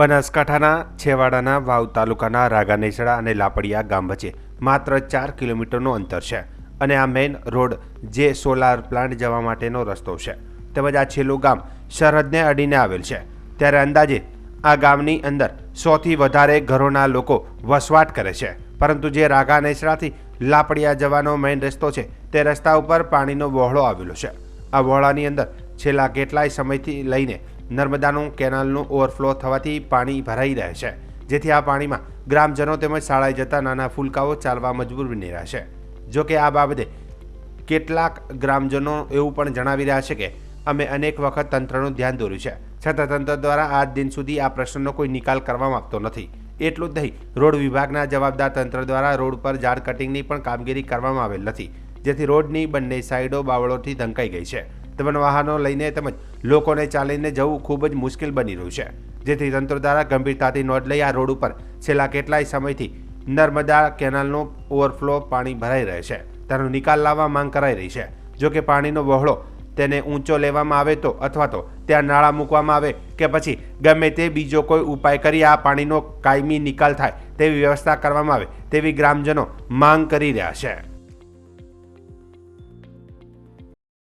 બનાસકાંઠાના છેવાડાના વાવ તાલુકાના રાગાનેસડા અને લાપડિયા ગામ વચ્ચે માત્ર ચાર કિલોમીટરનું અંતર છે અને આ મેઇન રોડ જે સોલાર પ્લાન્ટ જવા માટેનો રસ્તો છે. તેમજ આ છેલ્લું ગામ સરહદને અડીને આવેલ છે. ત્યારે અંદાજે આ ગામની અંદર સોથી વધારે ઘરોના લોકો વસવાટ કરે છે. પરંતુ જે રાગાનેસડાથી લાપડિયા જવાનો મેઇન રસ્તો છે તે રસ્તા ઉપર પાણીનો વહોળો આવેલો છે. આ વહોળાની અંદર છેલ્લા કેટલાય સમયથી લઈને નર્મદાનું કેનાલનું ઓવરફ્લો થવાથી પાણી ભરાઈ રહે છે. જેથી આ પાણીમાં ગ્રામજનો તેમજ શાળાએ જતા નાના ફૂલકાઓ ચાલવા મજબૂર બની રહ્યા છે જોકે આ બાબતે કેટલાક ગ્રામજનો એવું પણ જણાવી રહ્યા છે કે અમે અનેક વખત તંત્રનું ધ્યાન દોર્યું છે. છતાં તંત્ર દ્વારા આજ દિન સુધી આ પ્રશ્નનો કોઈ નિકાલ કરવામાં આવતો નથી. એટલું જ નહીં, રોડ વિભાગના જવાબદાર તંત્ર દ્વારા રોડ પર ઝાડ કટિંગની પણ કામગીરી કરવામાં આવેલ નથી. જેથી રોડની બંને સાઈડો બાવળોથી ઢંકાઈ ગઈ છે. તેમજ વાહનો લઈને તેમજ લોકોને ચાલીને જવું ખૂબ જ મુશ્કેલ બની રહ્યું છે. જેથી તંત્ર દ્વારા ગંભીરતાથી નોંધ લઈ આ રોડ ઉપર છેલ્લા કેટલાય સમયથી નર્મદા કેનાલનો ઓવરફ્લો પાણી ભરાઈ રહે છે. તેનો નિકાલ લાવવા માંગ કરાઈ રહી છે. જો કે પાણીનો વહોળો તેને ઊંચો લેવામાં આવે તો અથવા તો ત્યાં નાળા મૂકવામાં આવે કે પછી ગમે તે બીજો કોઈ ઉપાય કરી આ પાણીનો કાયમી નિકાલ થાય તેવી વ્યવસ્થા કરવામાં આવે તેવી ગ્રામજનો માંગ કરી રહ્યા છે.